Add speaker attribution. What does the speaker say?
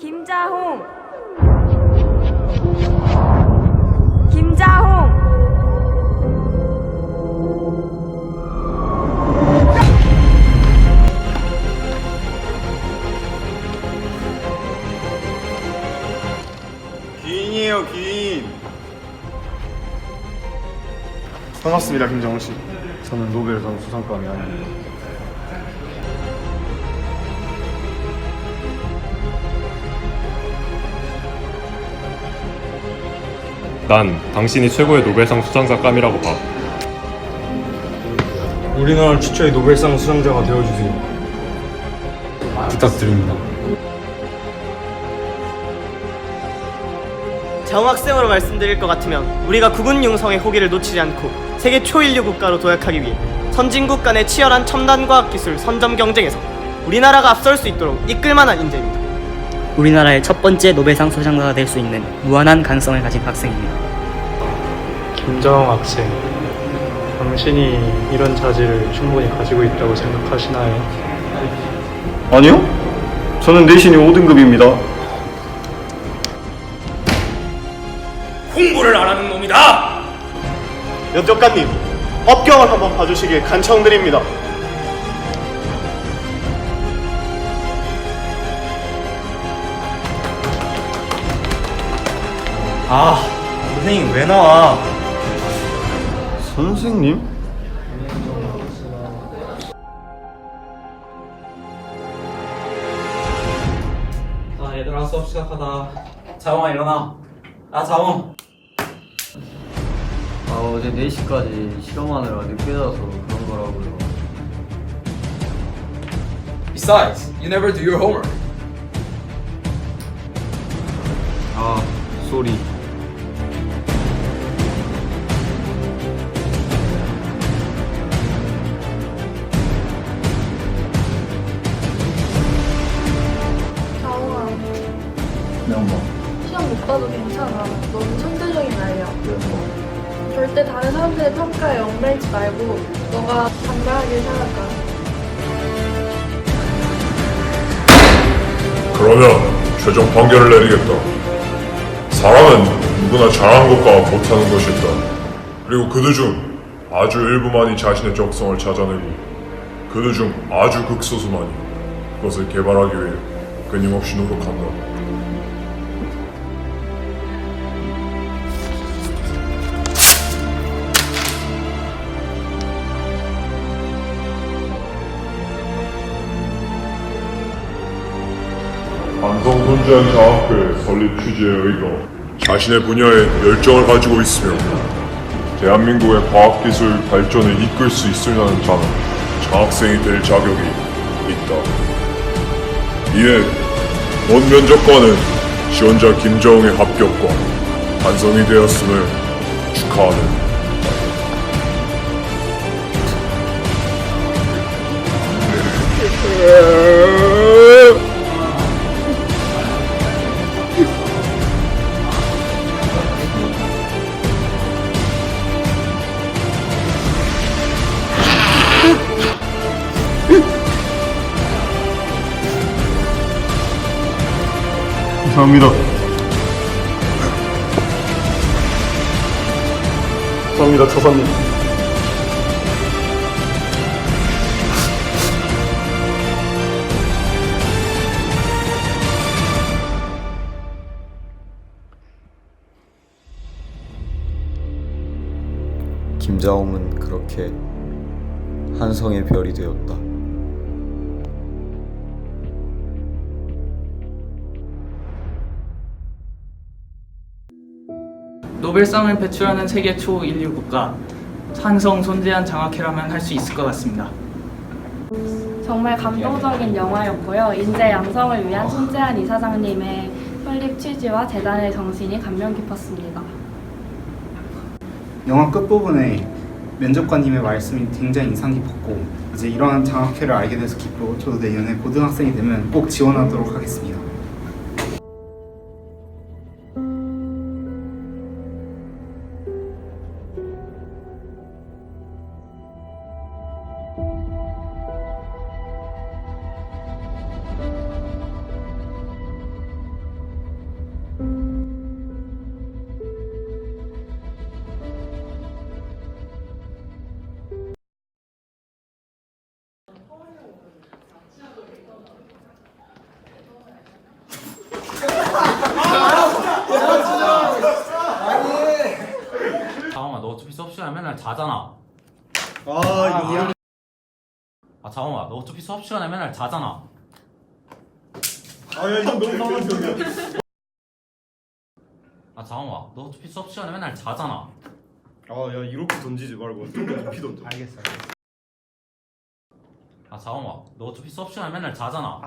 Speaker 1: 김자홍 김자홍
Speaker 2: 귀인이에요 귀인
Speaker 3: 반갑습니다 김정우 씨.
Speaker 4: 저는 노벨상 수상감이 아닙니다.
Speaker 5: 난 당신이 최고의 노벨상 수상작감이라고 봐.
Speaker 4: 우리나라 최초의 노벨상 수상자가 되어주세요. 부탁드립니다.
Speaker 6: 정학생으로 말씀드릴 것 같으면 우리가 국군 융성의 호기를 놓치지 않고 세계 초인류 국가로 도약하기 위해 선진국 간의 치열한 첨단 과학 기술 선점 경쟁에서 우리나라가 앞설 수 있도록 이끌 만한 인재입니다.
Speaker 7: 우리나라의 첫 번째 노벨상 수상자가 될 수 있는 무한한 가능성을 가진 학생입니다.
Speaker 8: 김정학 학생, 당신이 이런 자질을 충분히 가지고 있다고 생각하시나요?
Speaker 4: 아니요? 저는 내신이 5등급입니다.
Speaker 2: 면접관님 업경을 한번 봐주시길 간청드립니다
Speaker 3: 아 선생님 왜 나와?
Speaker 4: 선생님?
Speaker 9: 자 얘들아 수업 시작하다. 자홍아 일어나. 아 자홍
Speaker 10: 아 어제 4시까지 실험하느라 늦게 자서 그런 거라고요.
Speaker 9: Besides, you never do your homework.
Speaker 4: 아, 쏘리. 엄마.
Speaker 11: 절대 다른 사람들의 평가에 얽매이지 말고 너가 당당하게 살아가.
Speaker 5: 그러면 최종 판결을 내리겠다. 사람은 누구나 잘하는 것과 못하는 것이 있다. 그리고 그들 중 아주 일부만이 자신의 적성을 찾아내고 그들 중 아주 극소수만이 그것을 개발하기 위해 끊임없이 노력한다. 완성 존재한 장학회 설립 취지에 의거 자신의 분야에 열정을 가지고 있으며 대한민국의 과학기술 발전을 이끌 수 있으려는 자는 장학생이 될 자격이 있다. 이에 본 면접관은 지원자 김정웅의 합격과 완성이 되었음을 축하하는
Speaker 4: 감사합니다. 감사합니다, 처사님.
Speaker 10: 김자홍은 그렇게 한성의 별이 되었다.
Speaker 7: 노벨상을 배출하는 세계 초 인류 국가 산성 존재한 장학회라면 할 수 있을 것 같습니다.
Speaker 11: 정말 감동적인 영화였고요. 인재 양성을 위한 손재한 이사장님의 설립 취지와 재단의 정신이 감명 깊었습니다.
Speaker 3: 영화 끝부분에 면접관님의 말씀이 굉장히 인상 깊었고 이제 이러한 장학회를 알게 돼서 기쁘고 저도 내년에 고등학생이 되면 꼭 지원하도록 하겠습니다.
Speaker 9: 시간에 맨날 자잖아.
Speaker 2: 아, 이거
Speaker 9: 아 자홍아 너 어차피 수업 시간에 맨날 자잖아.
Speaker 2: 아, 야, 이거 너무 상황적이야.
Speaker 9: 아 자홍아 너 어차피 수업 시간에 맨날 자잖아.
Speaker 2: 아, 야, 이렇게 던지지 말고 좀 더 높이 던져.
Speaker 3: 알겠어.
Speaker 9: 아 자홍아 너 어차피 수업 시간에 맨날 자잖아.